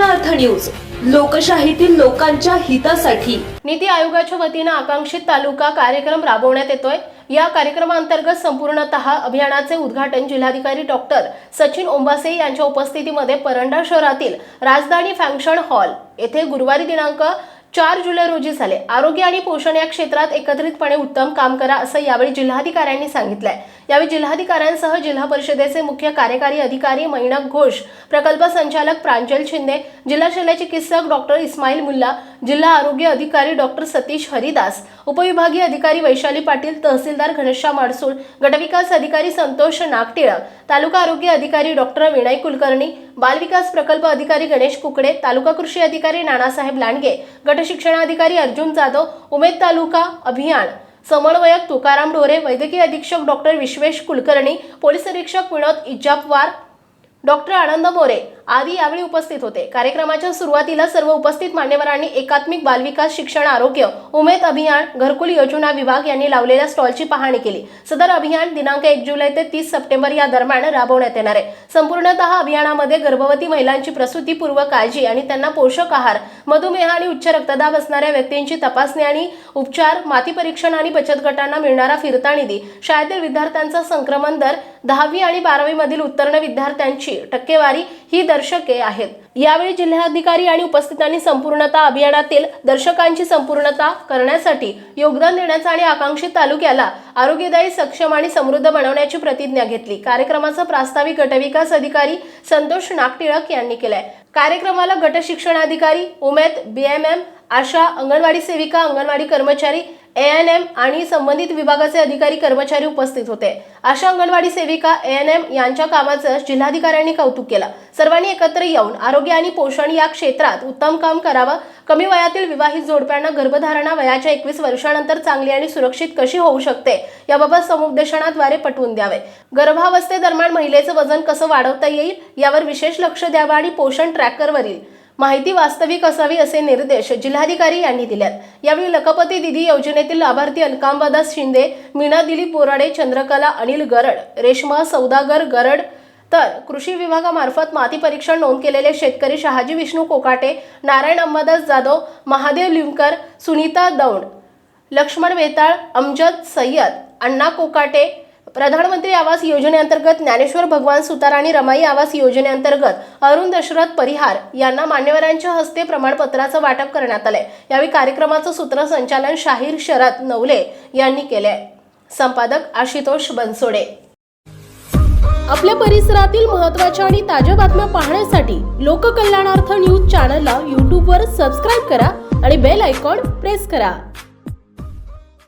News. लोकशाहीतील लोकांच्या हितासाठी. नीती आयोगाच्या वतीनं आकांक्षित तालुका कार्यक्रम राबवण्यात येतोय. या कार्यक्रमांतर्गत संपूर्णतः अभियानाचे उद्घाटन जिल्हाधिकारी डॉक्टर सचिन ओंबासे यांच्या उपस्थितीमध्ये परंडा शहरातील राजधानी फंक्शन हॉल येथे गुरुवारी दिनांक चार जुलै रोजी झाले. आरोग्य आणि पोषण या क्षेत्रात एकत्रितपणे उत्तम काम करा असं यावेळी जिल्हाधिकाऱ्यांनी सांगितलंय. यावेळी जिल्हाधिकाऱ्यांसह जिल्हा परिषदेचे मुख्य कार्यकारी अधिकारी मैणक घोष प्रकल्प संचालक प्रांजल शिंदे जिल्हा शल्य चिकित्सक डॉक्टर इस्माईल मुल्ला जिल्हा आरोग्य अधिकारी डॉक्टर सतीश हरिदास उपविभागीय अधिकारी वैशाली पाटील तहसीलदार घनश्याम अडसूळ गटविकास अधिकारी संतोष नागटिळक तालुका आरोग्य अधिकारी डॉक्टर विनय कुलकर्णी बालविकास प्रकल्प अधिकारी गणेश कुकडे तालुका कृषी अधिकारी नानासाहेब लांडगे गटशिक्षणाधिकारी अर्जुन जाधव उमेद तालुका अभियान समन्वयक तुकाराम ढोरे वैद्यकीय अधीक्षक डॉक्टर विश्वेश कुलकर्णी पोलीस अधीक्षक विनोद इजापवार डॉक्टर आनंद मोरे आदी यावेळी उपस्थित होते. कार्यक्रमाच्या सुरुवातीला सर्व उपस्थित मान्यवरांनी एकात्मिक बालविकास शिक्षण आरोग्य उमेद अभियान घरकुल योजना विभाग यांनी लावलेल्या स्टॉलची पाहणी केली. सदर अभियान दिनांक एक जुलै ते तीस सप्टेंबर या दरम्यान राबवण्यात येणार आहे. संपूर्णतः अभियानामध्ये गर्भवती महिलांची प्रसूतीपूर्व काळजी आणि त्यांना पोषक आहार मधुमेह आणि उच्च रक्तदाब असणाऱ्या व्यक्तींची तपासणी आणि उपचार माती परीक्षण आणि बचत गटांना मिळणारा फिरता निधी शाळेतील विद्यार्थ्यांचा संक्रमण दर दहावी आणि बारावी मधील उत्तीर्ण विद्यार्थ्यांची टक्केवारी ही दर दर्शके आहेत. यावेळी जिल्हाधिकारी आणि उपस्थितांनी संपूर्णता अभियानातील दर्शकांची संपूर्णता करण्यासाठी योगदान देण्याचा आणि आकांक्षित तालुक्याला आरोग्यदायी सक्षम आणि समृद्ध बनवण्याची प्रतिज्ञा घेतली. कार्यक्रमाचा प्रास्ताविक गटविकास अधिकारी संतोष नागटिळक यांनी केलाय. कार्यक्रमाला गट शिक्षणाधिकारी उमेद बीएमएम आशा अंगणवाडी सेविका अंगणवाडी कर्मचारी ए एन एम आणि संबंधित विभागाचे अधिकारी कर्मचारी उपस्थित होते. अशा अंगणवाडी सेविका ए एन एम यांच्या कामाचं जिल्हाधिकाऱ्यांनी कौतुक केलं. सर्वांनी एकत्र येऊन आरोग्य आणि पोषण या क्षेत्रात उत्तम काम करावं. कमी वयातील विवाहित जोडप्यांना गर्भधारणा वयाच्या एकवीस वर्षानंतर चांगली आणि सुरक्षित कशी होऊ शकते याबाबत समुपदेशनाद्वारे पटवून द्यावे. गर्भावस्थेदरम्यान महिलेचं वजन कसं वाढवता येईल यावर विशेष लक्ष द्यावं आणि पोषण ट्रॅकरवरील माहिती वास्तविक असावी असे निर्देश जिल्हाधिकारी यांनी दिल्यात यावेळी लखपती दिदी योजनेतील लाभार्थी अलकांबादास शिंदे मीना दिलीप बोराडे चंद्रकला अनिल गरड रेश्मा सौदागर गरड तर कृषी विभागामार्फत माती परीक्षण नोंद केलेले शेतकरी शहाजी विष्णू कोकाटे नारायण अंबादास जाधव महादेव लिमकर सुनीता दौंड लक्ष्मण वेताळ अमजद सय्यद अण्णा कोकाटे प्रधानमंत्री आवास योजनेअंतर्गत ज्ञानेश्वर भगवान सुतार आणि रमाई आवास योजनेअंतर्गत अरुण दशरथ परिहार यांना मान्यवरांच्या हस्ते प्रमाणपत्राचं वाटप करण्यात आलंय. यावेळी कार्यक्रमाचं सूत्रसंचालन शाहीर शरद नवले यांनी केलंय. संपादक आशुतोष बनसोडे. आपल्या परिसरातील महत्त्वाच्या आणि ताज्या बातम्या पाहण्यासाठी लोककल्याणार्थ न्यूज चॅनलला यूट्यूबवर सबस्क्राईब करा आणि बेल आयकॉन प्रेस करा.